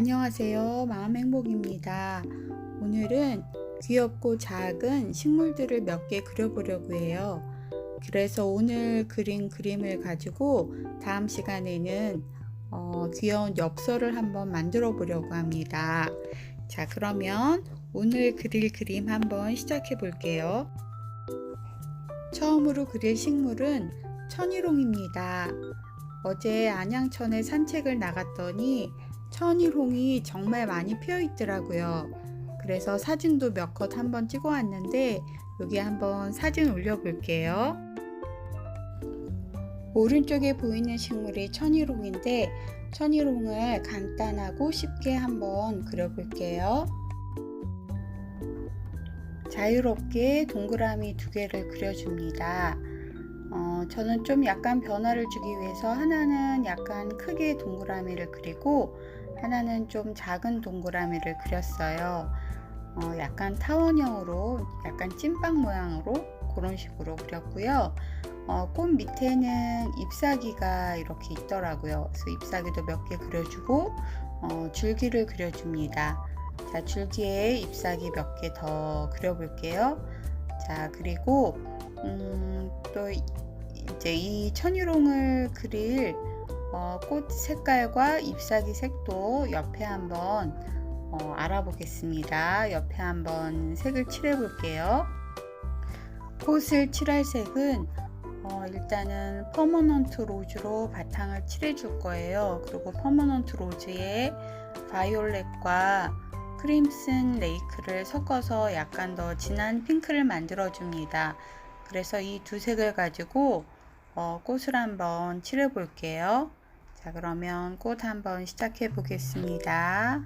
안녕하세요. 마음 행복입니다. 오늘은 귀엽고 작은 식물들을 몇 개 그려보려고 해요. 그래서 오늘 그린 그림을 가지고 다음 시간에는 어, 귀여운 엽서를 한번 만들어 보려고 합니다. 자, 그러면 오늘 그릴 그림 한번 시작해 볼게요. 처음으로 그릴 식물은 천일홍입니다. 어제 안양천에 산책을 나갔더니 천일홍이 정말 많이 피어 있더라고요. 그래서 사진도 몇 컷 한번 찍어 왔는데 여기 한번 사진 올려 볼게요. 오른쪽에 보이는 식물이 천일홍인데 천일홍을 간단하고 쉽게 한번 그려 볼게요. 자유롭게 동그라미 두 개를 그려줍니다. 어, 저는 좀 약간 변화를 주기 위해서 하나는 약간 크게 동그라미를 그리고 하나는 좀 작은 동그라미를 그렸어요. 어, 약간 타원형으로 약간 찐빵 모양으로 그런 식으로 그렸고요. 어, 꽃 밑에는 잎사귀가 이렇게 있더라고요. 그래서 잎사귀도 몇 개 그려주고 어, 줄기를 그려줍니다. 자, 줄기에 잎사귀 몇 개 더 그려볼게요. 자, 그리고 음, 또 이제 이 천유롱을 그릴 어, 꽃 색깔과 잎사귀 색도 옆에 한번 어, 알아보겠습니다. 옆에 한번 색을 칠해 볼게요. 꽃을 칠할 색은 어, 일단은 퍼머넌트 로즈로 바탕을 칠해 줄 거예요. 그리고 퍼머넌트 로즈에 바이올렛과 크림슨 레이크를 섞어서 약간 더 진한 핑크를 만들어 줍니다. 그래서 이 두 색을 가지고 어, 꽃을 한번 칠해 볼게요. 자, 그러면 꽃 한번 시작해 보겠습니다.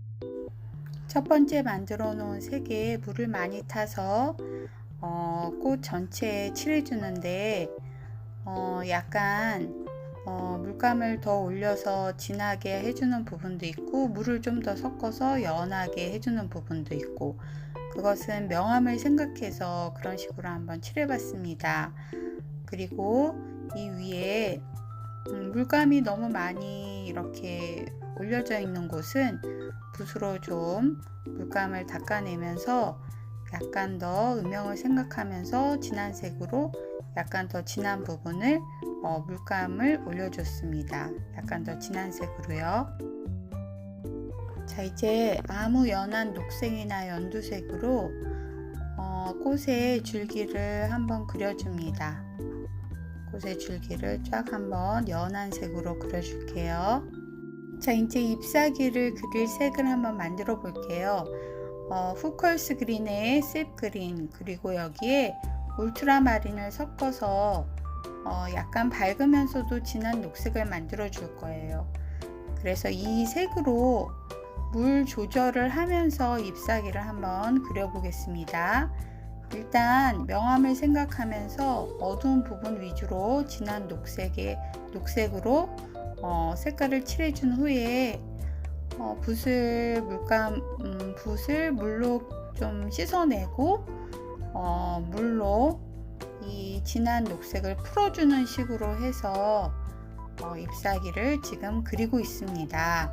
첫 번째 만들어 놓은 색에 물을 많이 타서 어, 꽃 전체에 칠해 주는데 어, 약간 어, 물감을 더 올려서 진하게 해주는 부분도 있고 물을 좀 더 섞어서 연하게 해주는 부분도 있고 그것은 명암을 생각해서 그런 식으로 한번 칠해봤습니다. 그리고 이 위에 음, 물감이 너무 많이 이렇게 올려져 있는 곳은 붓으로 좀 물감을 닦아내면서 약간 더 음영을 생각하면서 진한 색으로 약간 더 진한 부분을 어, 물감을 올려줬습니다. 약간 더 진한 색으로요. 자 이제 아무 연한 녹색이나 연두색으로 어, 꽃의 줄기를 한번 그려줍니다. 꽃의 줄기를 쫙 한번 연한 색으로 그려줄게요. 자 이제 잎사귀를 그릴 색을 한번 만들어 볼게요. 어, 후컬스 그린에 셉 그린 그리고 여기에 울트라마린을 섞어서 어, 약간 밝으면서도 진한 녹색을 만들어 줄 거예요. 그래서 이 색으로 물 조절을 하면서 잎사귀를 한번 그려보겠습니다. 일단 명암을 생각하면서 어두운 부분 위주로 진한 녹색의 녹색으로 어, 색깔을 칠해준 후에 어, 붓을 물감 음, 붓을 물로 좀 씻어내고 어, 물로 이 진한 녹색을 풀어주는 식으로 해서 어, 잎사귀를 지금 그리고 있습니다.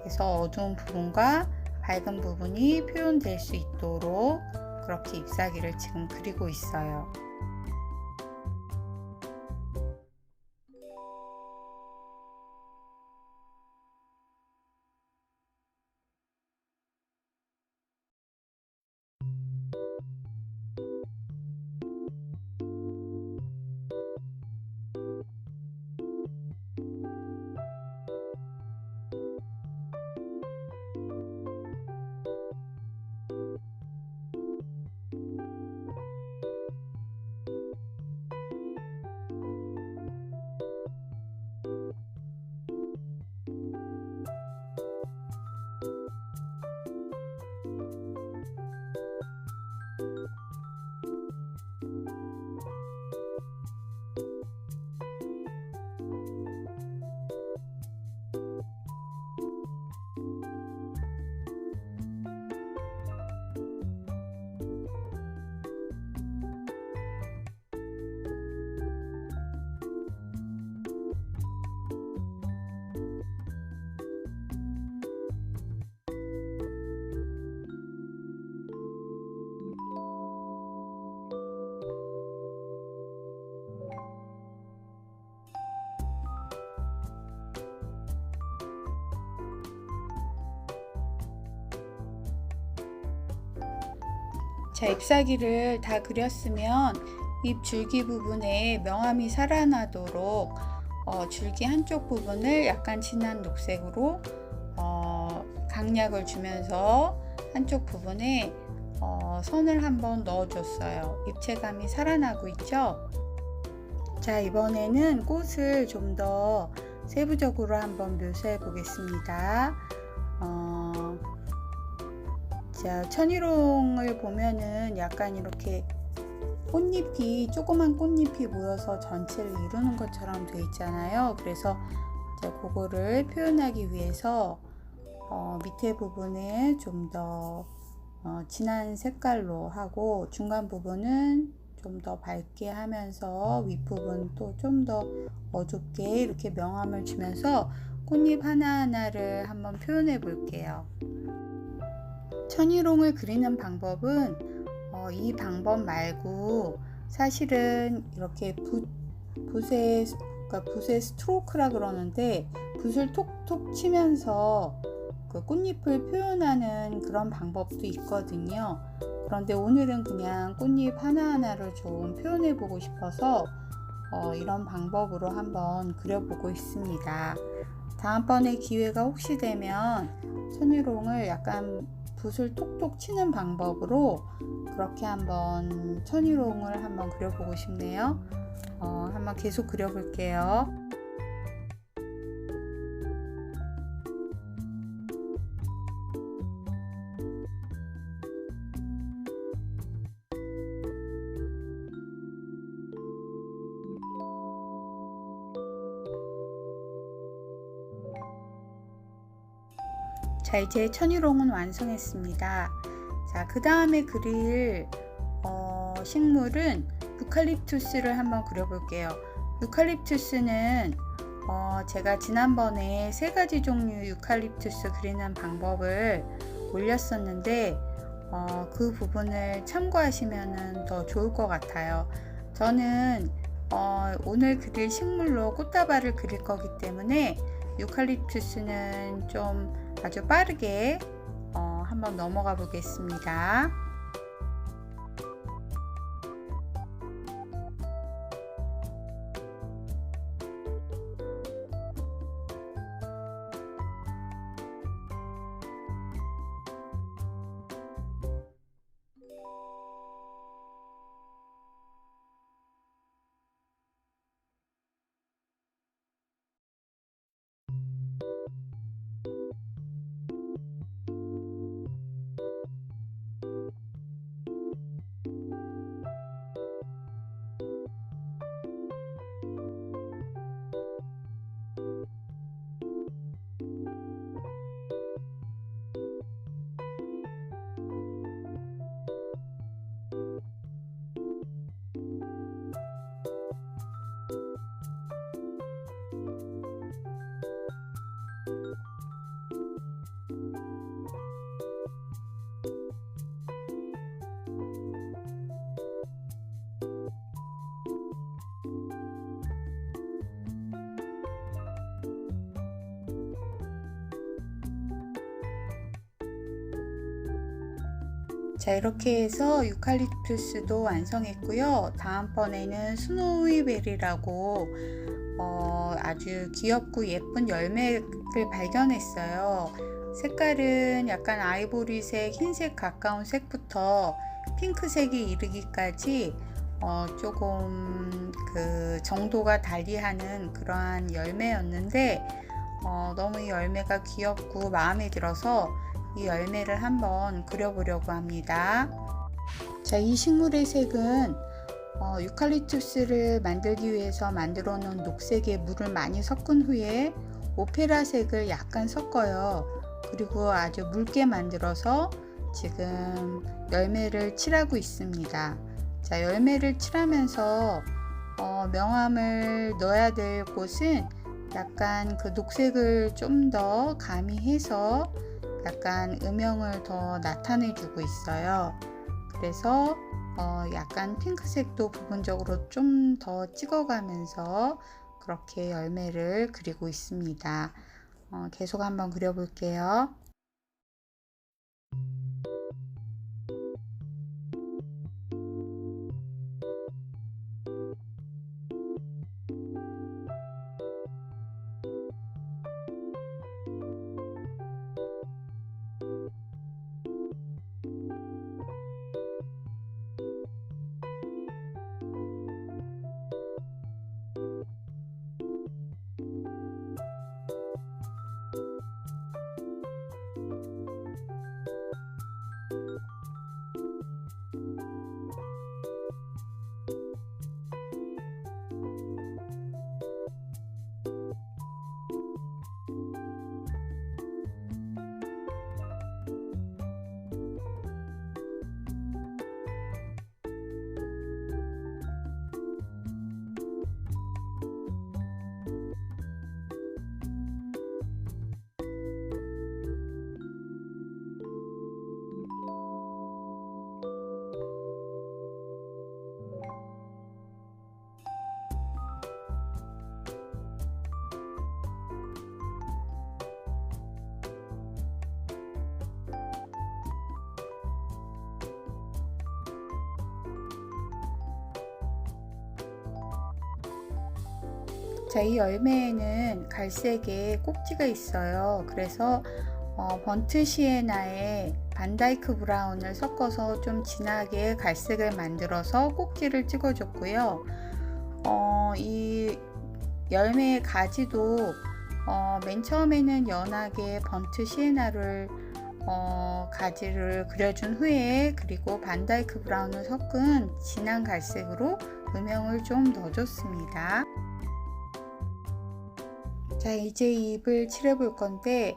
그래서 어두운 부분과 밝은 부분이 표현될 수 있도록 그렇게 잎사귀를 지금 그리고 있어요. 자, 잎사귀를 다 그렸으면 잎 줄기 부분에 명암이 살아나도록 어, 줄기 한쪽 부분을 약간 진한 녹색으로 어, 강약을 주면서 한쪽 부분에 어, 선을 한번 넣어줬어요. 입체감이 살아나고 있죠? 자, 이번에는 꽃을 좀 더 세부적으로 한번 묘사해 보겠습니다. 어, 자, 천일홍을 보면은 약간 이렇게 꽃잎이 조그만 꽃잎이 모여서 전체를 이루는 것처럼 돼 있잖아요. 그래서 이제 그거를 표현하기 위해서 어, 밑에 부분을 좀더 어, 진한 색깔로 하고 중간 부분은 좀 더 밝게 하면서 윗부분 또 좀 더 어둡게 이렇게 명암을 주면서 꽃잎 하나하나를 한번 표현해 볼게요. 천일홍을 그리는 방법은 어, 이 방법 말고 사실은 이렇게 붓, 붓의, 그러니까 붓의 스트로크라 그러는데 붓을 톡톡 치면서 그 꽃잎을 표현하는 그런 방법도 있거든요. 그런데 오늘은 그냥 꽃잎 하나하나를 좀 표현해 보고 싶어서 어, 이런 방법으로 한번 그려보고 있습니다. 다음번에 기회가 혹시 되면 천일홍을 약간 붓을 톡톡 치는 방법으로 그렇게 한번 천일홍을 한번 그려보고 싶네요. 어, 한번 계속 그려볼게요. 자 이제 천일홍은 완성했습니다. 자 그 다음에 그릴 어, 식물은 유칼립투스를 한번 그려볼게요. 유칼립투스는 어, 제가 지난번에 세 가지 종류 유칼립투스 그리는 방법을 올렸었는데 어, 그 부분을 참고하시면 더 좋을 것 같아요. 저는 어, 오늘 그릴 식물로 꽃다발을 그릴 거기 때문에 유칼립투스는 좀 아주 빠르게 어, 한번 넘어가 보겠습니다. 자 이렇게 해서 유칼립투스도 완성했고요. 다음번에는 스노우베리라고 어, 아주 귀엽고 예쁜 열매를 발견했어요. 색깔은 약간 아이보리색, 흰색 가까운 색부터 핑크색이 이르기까지 어, 조금 그 정도가 달리하는 그러한 열매였는데 어, 너무 이 열매가 귀엽고 마음에 들어서 이 열매를 한번 그려보려고 합니다. 자, 이 식물의 색은 어, 유칼립투스를 만들기 위해서 만들어 놓은 녹색에 물을 많이 섞은 후에 오페라색을 약간 섞어요. 그리고 아주 묽게 만들어서 지금 열매를 칠하고 있습니다. 자, 열매를 칠하면서 어, 명암을 넣어야 될 곳은 약간 그 녹색을 좀 더 가미해서 약간 음영을 더 나타내 주고 있어요. 그래서 어 약간 핑크색도 부분적으로 좀 더 찍어가면서 그렇게 열매를 그리고 있습니다. 어 계속 한번 그려볼게요. 자, 이 열매에는 갈색에 꼭지가 있어요. 그래서 어, 번트 시에나에 반다이크 브라운을 섞어서 좀 진하게 갈색을 만들어서 꼭지를 찍어줬고요. 어, 이 열매의 가지도 어, 맨 처음에는 연하게 번트 시에나를 어, 가지를 그려준 후에 그리고 반다이크 브라운을 섞은 진한 갈색으로 음영을 좀 넣어줬습니다. 자, 이제 잎을 칠해 볼 건데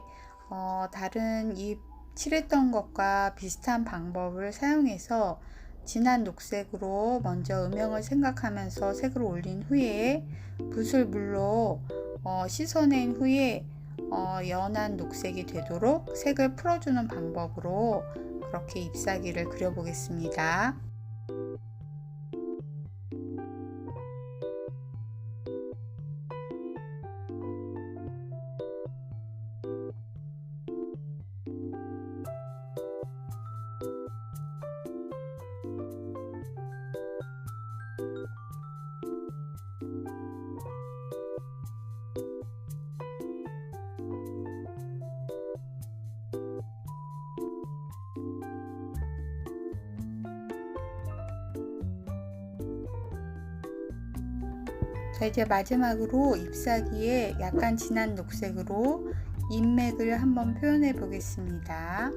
어, 다른 잎 칠했던 것과 비슷한 방법을 사용해서 진한 녹색으로 먼저 음영을 생각하면서 색을 올린 후에 붓을 물로 어, 씻어낸 후에 어, 연한 녹색이 되도록 색을 풀어주는 방법으로 그렇게 잎사귀를 그려보겠습니다. 자, 이제 마지막으로 잎사귀에 약간 진한 녹색으로 잎맥을 한번 표현해 보겠습니다.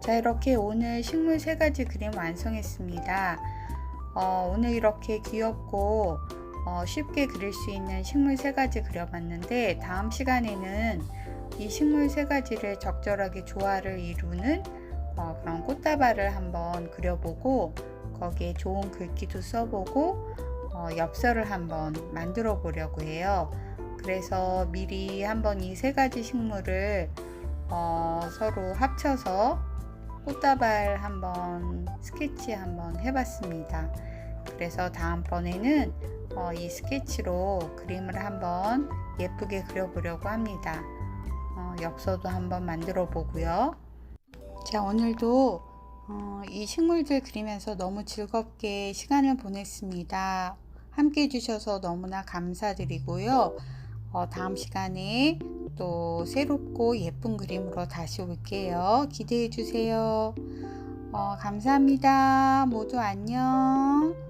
자, 이렇게 오늘 식물 세 가지 그림 완성했습니다. 어, 오늘 이렇게 귀엽고 어, 쉽게 그릴 수 있는 식물 세 가지 그려봤는데 다음 시간에는 이 식물 세 가지를 적절하게 조화를 이루는 어, 그런 꽃다발을 한번 그려보고 거기에 좋은 글귀도 써보고 어, 엽서를 한번 만들어 보려고 해요. 그래서 미리 한번 이 세 가지 식물을 어, 서로 합쳐서 꽃다발 한번 스케치 한번 해봤습니다. 그래서 다음번에는 어, 이 스케치로 그림을 한번 예쁘게 그려보려고 합니다. 어, 엽서도 한번 만들어 보고요. 자, 오늘도 어, 이 식물들 그리면서 너무 즐겁게 시간을 보냈습니다. 함께 해주셔서 너무나 감사드리고요. 어, 다음 시간에 또 새롭고 예쁜 그림으로 다시 올게요. 기대해 주세요. 어, 감사합니다. 모두 안녕.